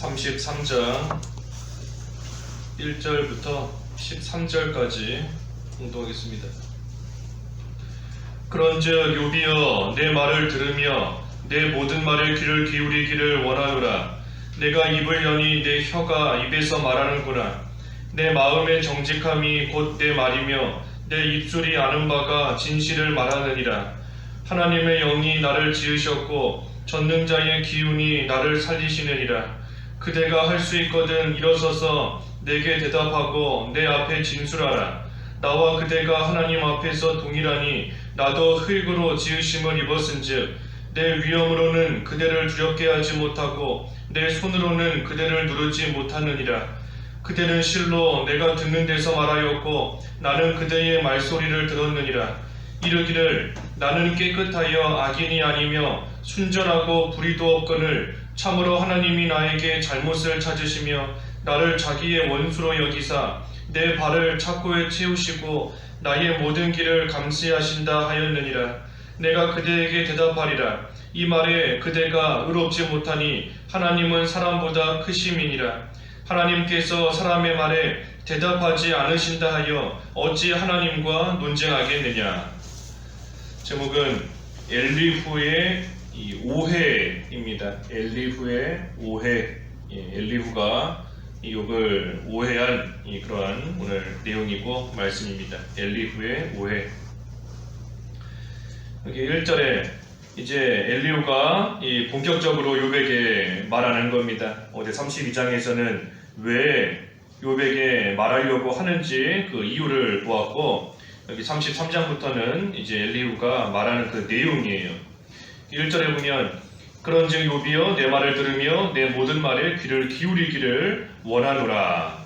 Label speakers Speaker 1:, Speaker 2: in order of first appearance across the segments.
Speaker 1: 33장 1절부터 13절까지 공독하겠습니다. 그런즉 요비여 내 말을 들으며 내 모든 말에 귀를 기울이기를 원하노라. 내가 입을 여니 내 혀가 입에서 말하는구나. 내 마음의 정직함이 곧 내 말이며 내 입술이 아는 바가 진실을 말하느니라. 하나님의 영이 나를 지으셨고 전능자의 기운이 나를 살리시느니라 그대가 할 수 있거든 일어서서 내게 대답하고 내 앞에 진술하라. 나와 그대가 하나님 앞에서 동일하니 나도 흙으로 지으심을 입었은즉 내 위엄으로는 그대를 두렵게 하지 못하고 내 손으로는 그대를 누르지 못하느니라. 그대는 실로 내가 듣는 데서 말하였고 나는 그대의 말소리를 들었느니라. 이르기를 나는 깨끗하여 악인이 아니며 순전하고 불의도 없거늘 참으로 하나님이 나에게 잘못을 찾으시며 나를 자기의 원수로 여기사 내 발을 착고에 채우시고 나의 모든 길을 감시하신다 하였느니라. 내가 그대에게 대답하리라. 이 말에 그대가 의롭지 못하니 하나님은 사람보다 크심이니라. 하나님께서 사람의 말에 대답하지 않으신다 하여 어찌 하나님과 논쟁하겠느냐? 제목은 엘리후의 이 오해입니다. 엘리후의 오해. 예, 엘리후가 이 욕을 오해한 이 그러한 오늘 내용이고 말씀입니다. 엘리후의 오해. 여기 1절에 이제 엘리후가 이 본격적으로 요백에 말하는 겁니다. 어제 32장에서는 왜 요백에 말하려고 하는지 그 이유를 보았고 여기 33장부터는 이제 엘리후가 말하는 그 내용이에요. 1절에 보면 그런즉 요비여 내 말을 들으며 내 모든 말에 귀를 기울이기를 원하노라.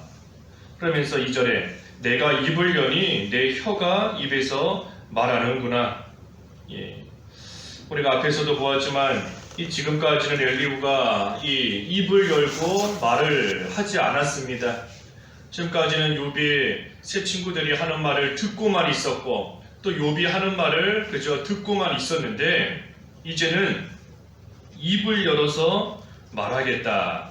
Speaker 1: 그러면서 2절에 내가 입을 여니 내 혀가 입에서 말하는구나. 예. 우리가 앞에서도 보았지만 이 지금까지는 엘리후가 이 입을 열고 말을 하지 않았습니다. 지금까지는 요비의 세 친구들이 하는 말을 듣고만 있었고 또 요비 하는 말을 그저 듣고만 있었는데 이제는 입을 열어서 말하겠다.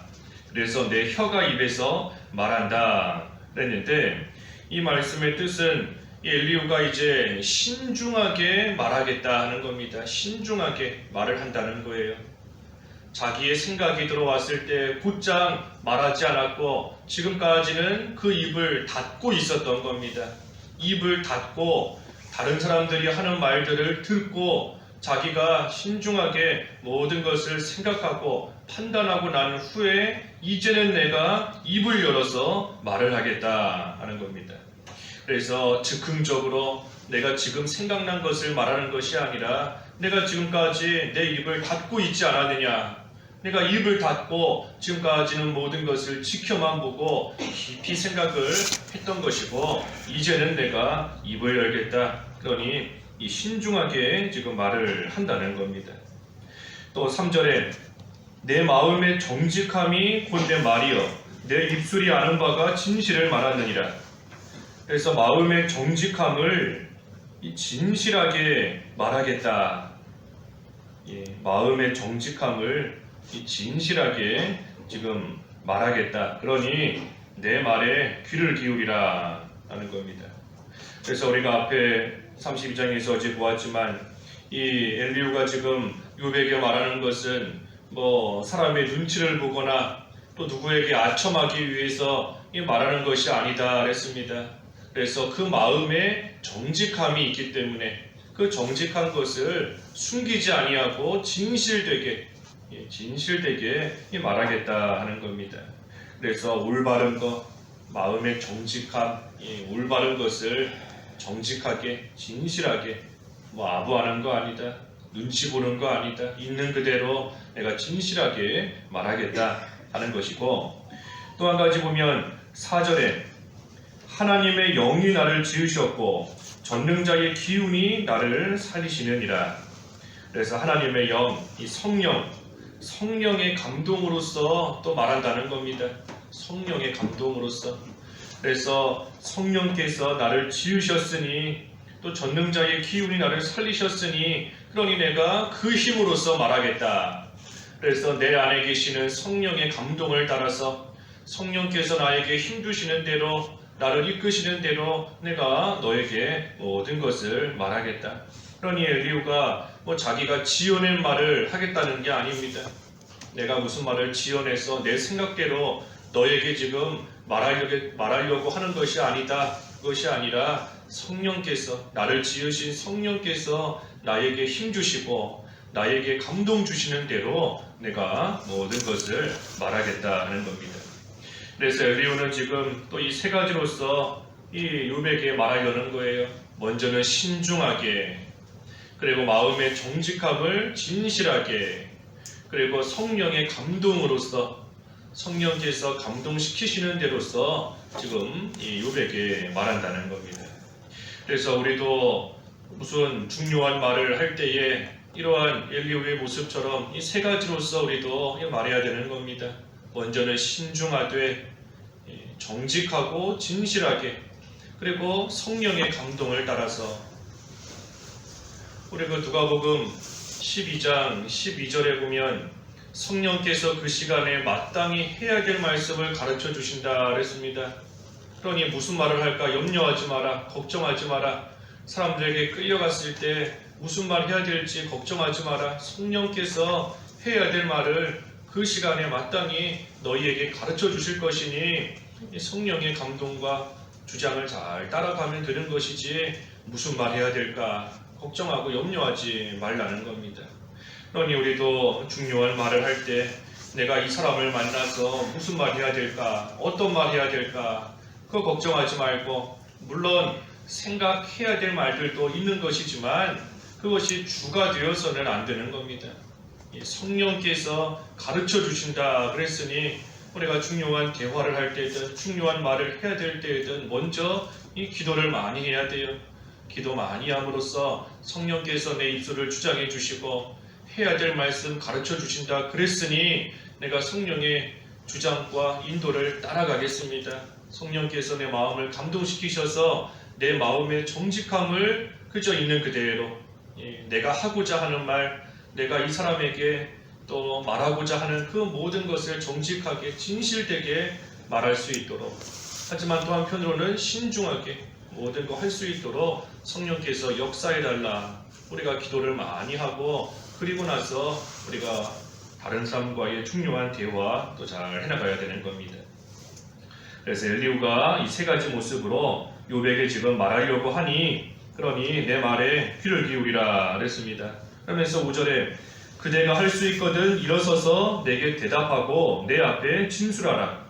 Speaker 1: 그래서 내 혀가 입에서 말한다. 그랬는데 이 말씀의 뜻은 이 엘리후가 이제 신중하게 말하겠다 하는 겁니다. 신중하게 말을 한다는 거예요. 자기의 생각이 들어왔을 때 곧장 말하지 않았고 지금까지는 그 입을 닫고 있었던 겁니다. 입을 닫고 다른 사람들이 하는 말들을 듣고 자기가 신중하게 모든 것을 생각하고 판단하고 난 후에 이제는 내가 입을 열어서 말을 하겠다 하는 겁니다. 그래서 즉흥적으로 내가 지금 생각난 것을 말하는 것이 아니라 내가 지금까지 내 입을 닫고 있지 않았느냐 내가 입을 닫고 지금까지는 모든 것을 지켜만 보고 깊이 생각을 했던 것이고 이제는 내가 입을 열겠다. 그러니 이 신중하게 지금 말을 한다는 겁니다. 또 3절에 내 마음의 정직함이 곧내 말이여 내 입술이 아는 바가 진실을 말하느니라. 그래서 마음의 정직함을 이 진실하게 말하겠다. 예, 마음의 정직함을 이 진실하게 지금 말하겠다. 그러니 내 말에 귀를 기울이라 하는 겁니다. 그래서 우리가 앞에 32장에서 어제 보았지만 이 엘리우가 지금 요백에 말하는 것은 뭐 사람의 눈치를 보거나 또 누구에게 아첨하기 위해서 이 말하는 것이 아니다 그랬습니다. 그래서 그 마음에 정직함이 있기 때문에 그 정직한 것을 숨기지 아니하고 진실되게 예, 진실되게 이 말하겠다 하는 겁니다. 그래서 올바른 것, 마음의 정직함, 이 올바른 것을 정직하게, 진실하게, 뭐 아부하는 거 아니다, 눈치 보는 거 아니다, 있는 그대로 내가 진실하게 말하겠다 하는 것이고 또 한 가지 보면 4절에 하나님의 영이 나를 지으셨고 전능자의 기운이 나를 살리시느니라. 그래서 하나님의 영, 이 성령, 성령의 감동으로서 또 말한다는 겁니다. 성령의 감동으로서. 그래서 성령께서 나를 지으셨으니 또 전능자의 기운이 나를 살리셨으니 그러니 내가 그 힘으로써 말하겠다. 그래서 내 안에 계시는 성령의 감동을 따라서 성령께서 나에게 힘 주시는 대로 나를 이끄시는 대로 내가 너에게 모든 것을 말하겠다. 그러니 엘리우가 뭐 자기가 지어낸 말을 하겠다는 게 아닙니다. 내가 무슨 말을 지어내서 내 생각대로 너에게 지금 말하려고, 말하려고 하는 것이 아니다. 그것이 아니라 성령께서 나를 지으신 성령께서 나에게 힘 주시고 나에게 감동 주시는 대로 내가 모든 것을 말하겠다 하는 겁니다. 그래서 엘리오는 지금 또 이 세 가지로서 이 요백에 말하려는 거예요. 먼저는 신중하게, 그리고 마음의 정직함을 진실하게, 그리고 성령의 감동으로서 성령께서 감동시키시는 대로서 지금 이 요백에 말한다는 겁니다. 그래서 우리도 무슨 중요한 말을 할 때에 이러한 엘리오의 모습처럼 이 세 가지로서 우리도 말해야 되는 겁니다. 먼저는 신중하되 예, 정직하고 진실하게 그리고 성령의 감동을 따라서 우리 그 누가복음 12장 12절에 보면 성령께서 그 시간에 마땅히 해야 될 말씀을 가르쳐 주신다 그랬습니다. 그러니 무슨 말을 할까 염려하지 마라 걱정하지 마라 사람들에게 끌려갔을 때 무슨 말 해야 될지 걱정하지 마라 성령께서 해야 될 말을 그 시간에 마땅히 너희에게 가르쳐 주실 것이니 이 성령의 감동과 주장을 잘 따라가면 되는 것이지 무슨 말 해야 될까 걱정하고 염려하지 말라는 겁니다. 그러니 우리도 중요한 말을 할 때 내가 이 사람을 만나서 무슨 말 해야 될까 어떤 말 해야 될까 그거 걱정하지 말고 물론 생각해야 될 말들도 있는 것이지만 그것이 주가 되어서는 안 되는 겁니다. 이 성령께서 가르쳐 주신다 그랬으니 우리가 중요한 대화를 할 때든 중요한 말을 해야 될 때든 먼저 이 기도를 많이 해야 돼요. 기도 많이 함으로써 성령께서 내 입술을 주장해 주시고 해야 될 말씀 가르쳐 주신다 그랬으니 내가 성령의 주장과 인도를 따라가겠습니다. 성령께서 내 마음을 감동시키셔서 내 마음의 정직함을 그저 있는 그대로 예, 내가 하고자 하는 말, 내가 이 사람에게 또 말하고자 하는 그 모든 것을 정직하게 진실되게 말할 수 있도록 하지만 또 한편으로는 신중하게 모든 거 할 수 있도록 성령께서 역사해 달라 우리가 기도를 많이 하고 그리고 나서 우리가 다른 사람과의 중요한 대화 또 잘 해나가야 되는 겁니다. 그래서 엘리우가 이 세 가지 모습으로 요백에 지금 말하려고 하니 그러니 내 말에 귀를 기울이라 그랬습니다. 그러면서 5절에 그대가 할 수 있거든 일어서서 내게 대답하고 내 앞에 진술하라.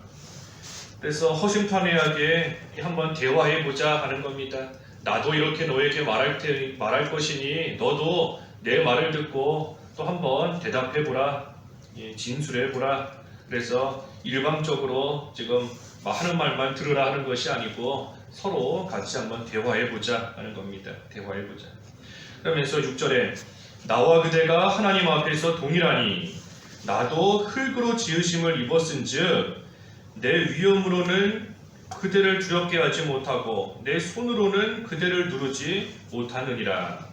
Speaker 1: 그래서 허심탄회하게 한번 대화해 보자 하는 겁니다. 나도 이렇게 너에게 말할 테 말할 것이니 너도 내 말을 듣고 또 한번 대답해 보라. 예, 진술해 보라. 그래서 일방적으로 지금 뭐 하는 말만 들으라 하는 것이 아니고 서로 같이 한번 대화해 보자 하는 겁니다. 대화해 보자. 그러면서 6절에 나와 그대가 하나님 앞에서 동일하니 나도 흙으로 지으심을 입었은즉 내 위엄으로는 그대를 두렵게 하지 못하고 내 손으로는 그대를 누르지 못하느니라.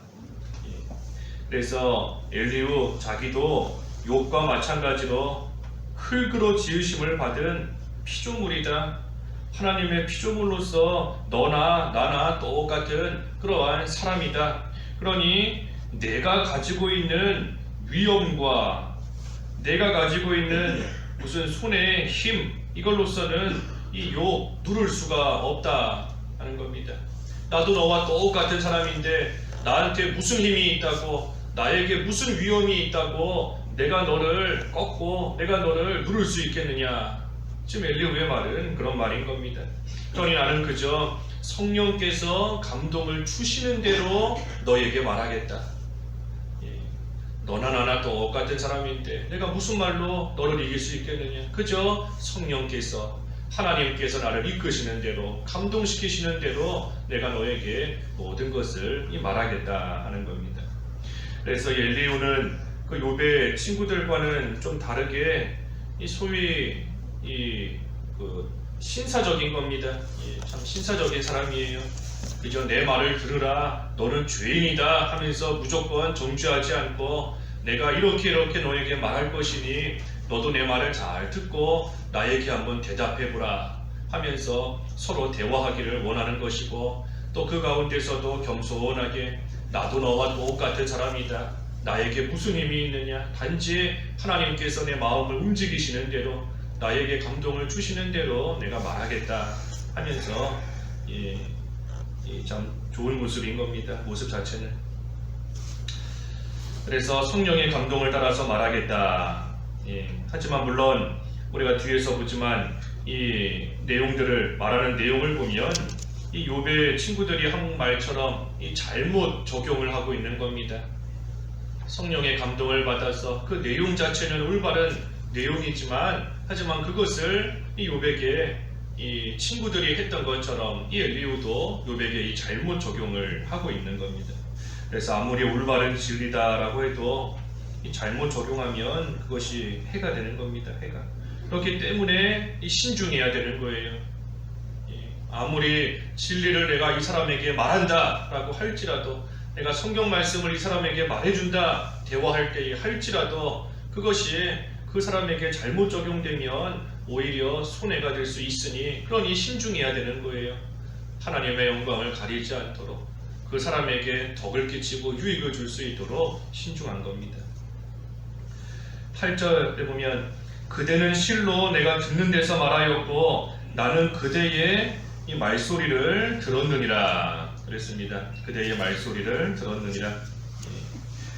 Speaker 1: 예. 그래서 엘리우 자기도 욕과 마찬가지로 흙으로 지으심을 받은 피조물이다. 하나님의 피조물로서 너나 나나 똑같은 그러한 사람이다. 그러니 내가 가지고 있는 위엄과 내가 가지고 있는 무슨 손의 힘 이걸로서는 이 욕 누를 수가 없다 하는 겁니다. 나도 너와 똑같은 사람인데 나한테 무슨 힘이 있다고 나에게 무슨 위험이 있다고 내가 너를 꺾고 내가 너를 누를 수 있겠느냐 지금 엘리오의 말은 그런 말인 겁니다. 그러니 나는 그저 성령께서 감동을 주시는 대로 너에게 말하겠다. 예, 너나 나나 똑같은 사람인데 내가 무슨 말로 너를 이길 수 있겠느냐? 그저 성령께서 하나님께서 나를 이끄시는 대로 감동시키시는 대로 내가 너에게 모든 것을 말하겠다 하는 겁니다. 그래서 엘리오는 그 요배 친구들과는 좀 다르게 이 소위 이그 신사적인 겁니다. 예, 참 신사적인 사람이에요. 그저 내 말을 들으라 너는 죄인이다 하면서 무조건 정죄하지 않고 내가 이렇게 이렇게 너에게 말할 것이니 너도 내 말을 잘 듣고 나에게 한번 대답해 보라 하면서 서로 대화하기를 원하는 것이고 또 그 가운데서도 겸손하게 나도 너와 똑같은 사람이다. 나에게 무슨 힘이 있느냐? 단지 하나님께서 내 마음을 움직이시는 대로 나에게 감동을 주시는 대로 내가 말하겠다 하면서 예, 예, 참 좋은 모습인 겁니다. 모습 자체는. 그래서 성령의 감동을 따라서 말하겠다. 예, 하지만 물론 우리가 뒤에서 보지만 이 내용들을 말하는 내용을 보면 이 요배 친구들이 한 말처럼 이 잘못 적용을 하고 있는 겁니다. 성령의 감동을 받아서 그 내용 자체는 올바른 내용이지만 하지만 그것을 이 요백에 이 친구들이 했던 것처럼 이 엘리우도 요백에 이 잘못 적용을 하고 있는 겁니다. 그래서 아무리 올바른 진리다라고 해도 이 잘못 적용하면 그것이 해가 되는 겁니다. 해가. 그렇기 때문에 이 신중해야 되는 거예요. 예, 아무리 진리를 내가 이 사람에게 말한다라고 할지라도 내가 성경 말씀을 이 사람에게 말해준다 대화할 때 할지라도 그것이 그 사람에게 잘못 적용되면 오히려 손해가 될 수 있으니 그러니 신중해야 되는 거예요. 하나님의 영광을 가리지 않도록 그 사람에게 덕을 끼치고 유익을 줄 수 있도록 신중한 겁니다. 8절에 보면 그대는 실로 내가 듣는 데서 말하였고 나는 그대의 이 말소리를 들었느니라 그랬습니다. 그대의 말소리를 들었느니라. 예.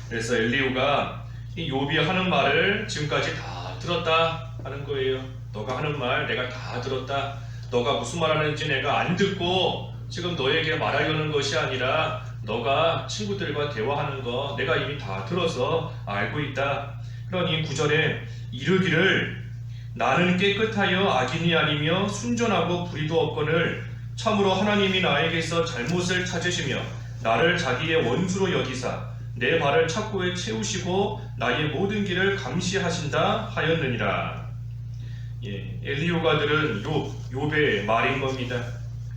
Speaker 1: 그래서 엘리우가 이 요비 하는 말을 지금까지 다 들었다 하는 거예요. 너가 하는 말 내가 다 들었다. 너가 무슨 말 하는지 내가 안 듣고 지금 너에게 말하려는 것이 아니라 너가 친구들과 대화하는 거 내가 이미 다 들어서 알고 있다. 그러니 구절에 이르기를 나는 깨끗하여 악인이 아니며 순전하고 불의도 없거늘 참으로 하나님이 나에게서 잘못을 찾으시며 나를 자기의 원수로 여기사 내 발을 착고에 채우시고 나의 모든 길을 감시하신다 하였느니라. 예, 엘리오가 들은 요 욥의 말인 겁니다.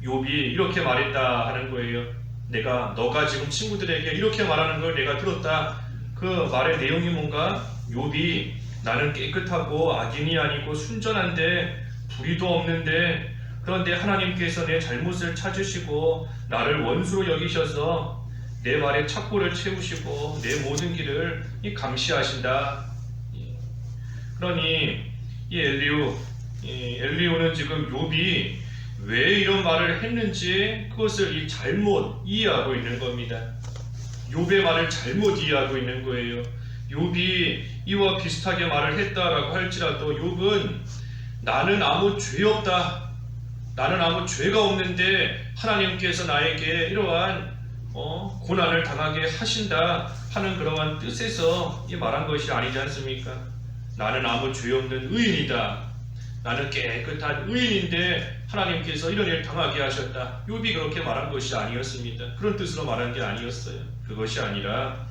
Speaker 1: 욥이 이렇게 말했다 하는 거예요. 내가 너가 지금 친구들에게 이렇게 말하는 걸 내가 들었다. 그 말의 내용이 뭔가 욥이 나는 깨끗하고 악인이 아니고 순전한데 불의도 없는데 그런데 하나님께서 내 잘못을 찾으시고 나를 원수로 여기셔서 내 말에 착고를 채우시고 내 모든 길을 이 감시하신다. 예. 그러니 이 엘리오, 이 엘리오는 지금 욥이 왜 이런 말을 했는지 그것을 이 잘못 이해하고 있는 겁니다. 욥의 말을 잘못 이해하고 있는 거예요. 욥이 이와 비슷하게 말을 했다라고 할지라도 욥은 나는 아무 죄 없다. 나는 아무 죄가 없는데 하나님께서 나에게 이러한 어, 고난을 당하게 하신다 하는 그러한 뜻에서 이 말한 것이 아니지 않습니까? 나는 아무 죄 없는 의인이다. 나는 깨끗한 의인인데 하나님께서 이런 일 당하게 하셨다. 욥이 그렇게 말한 것이 아니었습니다. 그런 뜻으로 말한 게 아니었어요. 그것이 아니라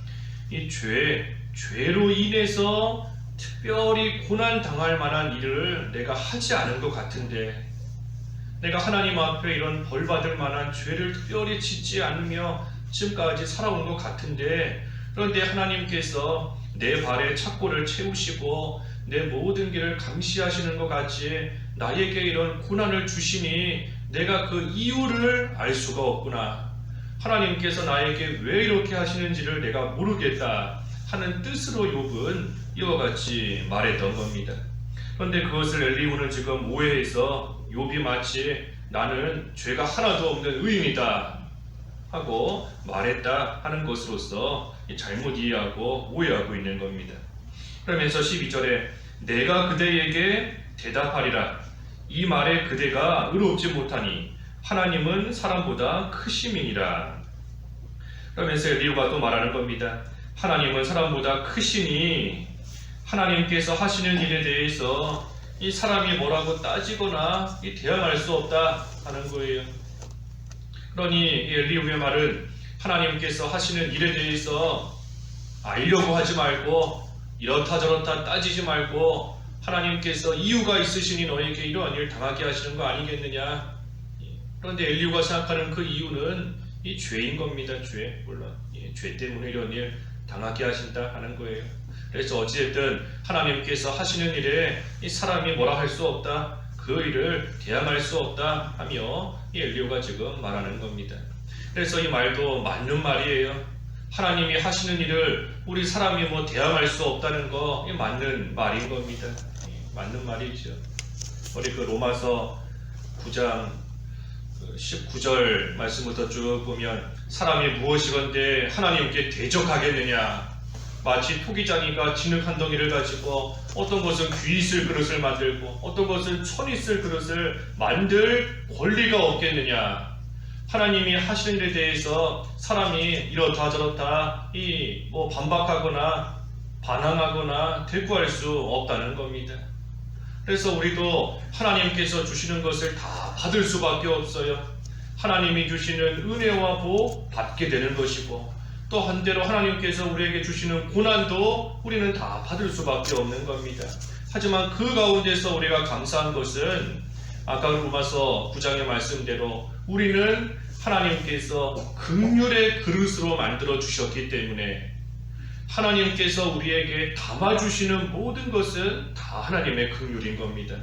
Speaker 1: 이 죄, 죄로 인해서 특별히 고난 당할 만한 일을 내가 하지 않은 것 같은데 내가 하나님 앞에 이런 벌 받을 만한 죄를 특별히 짓지 않으며 지금까지 살아온 것 같은데 그런데 하나님께서 내 발에 착고를 채우시고 내 모든 길을 감시하시는 것 같이 나에게 이런 고난을 주시니 내가 그 이유를 알 수가 없구나. 하나님께서 나에게 왜 이렇게 하시는지를 내가 모르겠다 하는 뜻으로 욥은 이와 같이 말했던 겁니다. 그런데 그것을 엘리우는 지금 오해해서 욥이 마치 나는 죄가 하나도 없는 의인이다 하고 말했다 하는 것으로서 잘못 이해하고 오해하고 있는 겁니다. 그러면서 12절에 내가 그대에게 대답하리라 이 말에 그대가 의롭지 못하니 하나님은 사람보다 크심이니라 그러면서 엘리우가 또 말하는 겁니다. 하나님은 사람보다 크시니 하나님께서 하시는 일에 대해서 이 사람이 뭐라고 따지거나 이 대항할 수 없다 하는 거예요. 그러니 이 엘리우의 말은 하나님께서 하시는 일에 대해서 알려고 하지 말고 이렇다 저렇다 따지지 말고 하나님께서 이유가 있으시니 너에게 이러한 일을 당하게 하시는 거 아니겠느냐. 그런데 엘리우가 생각하는 그 이유는 이 죄인 겁니다. 죄 물론 예, 죄 때문에 이런 일 당하게 하신다 하는 거예요. 그래서 어찌됐든 하나님께서 하시는 일에 이 사람이 뭐라 할 수 없다. 그 일을 대항할 수 없다 하며 이 엘리오가 지금 말하는 겁니다. 그래서 이 말도 맞는 말이에요. 하나님이 하시는 일을 우리 사람이 뭐 대항할 수 없다는 거이 맞는 말인 겁니다. 예, 맞는 말이죠. 우리 그 로마서 9장 19절 말씀부터 쭉 보면 사람이 무엇이건데 하나님께 대적하겠느냐 마치 토기장이가 진흙 한 덩이를 가지고 어떤 것은 귀 있을 그릇을 만들고 어떤 것은 천 있을 그릇을 만들 권리가 없겠느냐 하나님이 하시는 일에 대해서 사람이 이렇다 저렇다 이 뭐 반박하거나 반항하거나 대꾸할 수 없다는 겁니다. 그래서 우리도 하나님께서 주시는 것을 다 받을 수밖에 없어요. 하나님이 주시는 은혜와 복 받게 되는 것이고 또 한대로 하나님께서 우리에게 주시는 고난도 우리는 다 받을 수밖에 없는 겁니다. 하지만 그 가운데서 우리가 감사한 것은 아까 로마서 9장의 말씀대로 우리는 하나님께서 극률의 그릇으로 만들어 주셨기 때문에 하나님께서 우리에게 담아주시는 모든 것은 다 하나님의 긍휼인 겁니다.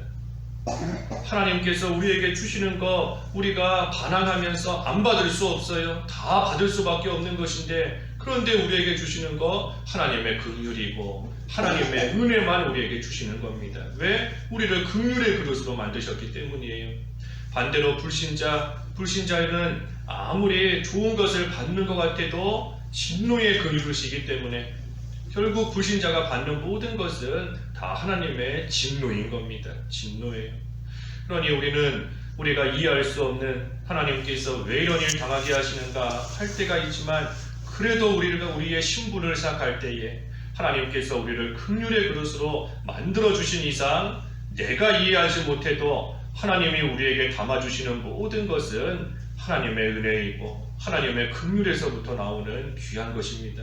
Speaker 1: 하나님께서 우리에게 주시는 거 우리가 반항하면서 안 받을 수 없어요. 다 받을 수밖에 없는 것인데 그런데 우리에게 주시는 거 하나님의 긍휼이고 하나님의 은혜만 우리에게 주시는 겁니다. 왜? 우리를 긍휼의 그릇으로 만드셨기 때문이에요. 반대로 불신자, 불신자는 아무리 좋은 것을 받는 것 같아도 진노의 그릇이기 때문에 결국 불신자가 받는 모든 것은 다 하나님의 진노인 겁니다. 진노예요. 그러니 우리는 우리가 이해할 수 없는 하나님께서 왜 이런 일 당하게 하시는가 할 때가 있지만 그래도 우리가 우리의 신분을 생각할 때에 하나님께서 우리를 긍휼의 그릇으로 만들어 주신 이상 내가 이해하지 못해도 하나님이 우리에게 담아 주시는 모든 것은 하나님의 은혜이고 하나님의 긍휼에서부터 나오는 귀한 것입니다.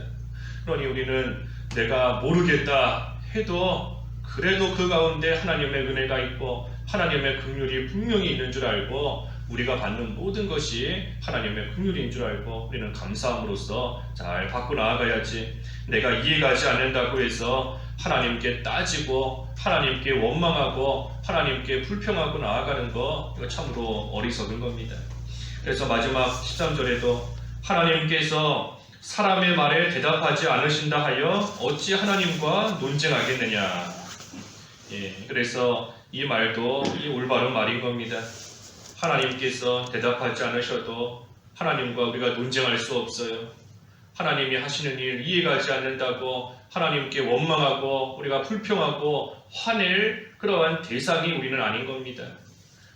Speaker 1: 그러니 우리는 내가 모르겠다 해도 그래도 그 가운데 하나님의 은혜가 있고 하나님의 긍휼이 분명히 있는 줄 알고 우리가 받는 모든 것이 하나님의 긍휼인 줄 알고 우리는 감사함으로써 잘 받고 나아가야지 내가 이해가지 않는다고 해서 하나님께 따지고 하나님께 원망하고 하나님께 불평하고 나아가는 거 이거 참으로 어리석은 겁니다. 그래서 마지막 13절에도 하나님께서 사람의 말에 대답하지 않으신다 하여 어찌 하나님과 논쟁하겠느냐. 예, 그래서 이 말도 이 올바른 말인 겁니다. 하나님께서 대답하지 않으셔도 하나님과 우리가 논쟁할 수 없어요. 하나님이 하시는 일 이해가지 않는다고 하나님께 원망하고 우리가 불평하고 화낼 그러한 대상이 우리는 아닌 겁니다.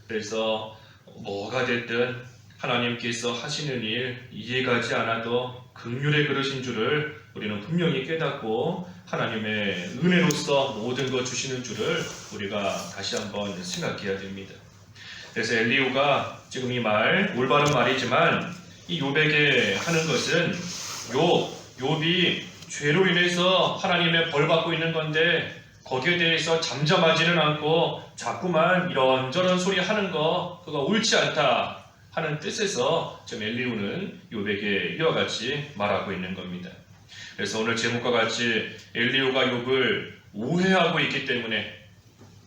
Speaker 1: 그래서 뭐가 됐든 하나님께서 하시는 일 이해가지 않아도 극률의 그릇인 줄을 우리는 분명히 깨닫고 하나님의 은혜로서 모든 것 주시는 줄을 우리가 다시 한번 생각해야 됩니다. 그래서 엘리우가 지금 이 말 올바른 말이지만 이 요백에 하는 것은 요 욥이 죄로 인해서 하나님의 벌 받고 있는 건데 거기에 대해서 잠잠하지는 않고 자꾸만 이런저런 소리 하는 거 그거 옳지 않다 하는 뜻에서 지금 엘리우는 요백에 이와 같이 말하고 있는 겁니다. 그래서 오늘 제목과 같이 엘리우가 욥을 오해하고 있기 때문에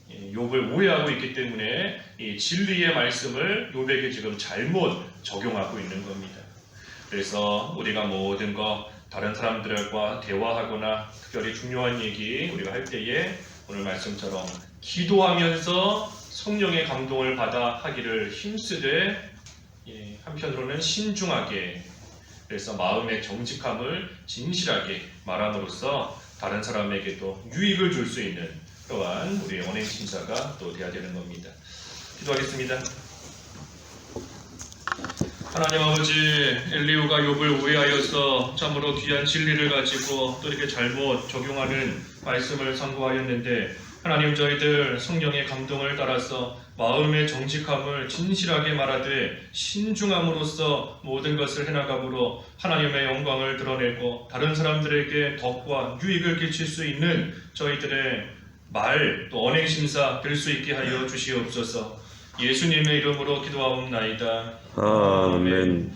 Speaker 1: 이 욥을 오해하고 있기 때문에 이 진리의 말씀을 욥에게 지금 잘못 적용하고 있는 겁니다. 그래서 우리가 모든 거 다른 사람들과 대화하거나 특별히 중요한 얘기 우리가 할 때에 오늘 말씀처럼 기도하면서 성령의 감동을 받아 하기를 힘쓰되 예, 한편으로는 신중하게 그래서 마음의 정직함을 진실하게 말함으로써 다른 사람에게도 유익을 줄 수 있는 그러한 우리의 언행 심사가 또 돼야 되는 겁니다. 기도하겠습니다. 하나님 아버지 엘리우가 욥을 오해하여서 참으로 귀한 진리를 가지고 또 이렇게 잘못 적용하는 말씀을 선고하였는데 하나님 저희들 성령의 감동을 따라서 마음의 정직함을 진실하게 말하되 신중함으로써 모든 것을 해나감으로 하나님의 영광을 드러내고 다른 사람들에게 덕과 유익을 끼칠 수 있는 저희들의 말 또 언행 심사 될 수 있게 하여 주시옵소서. 예수님의 이름으로 기도하옵나이다.
Speaker 2: 아멘.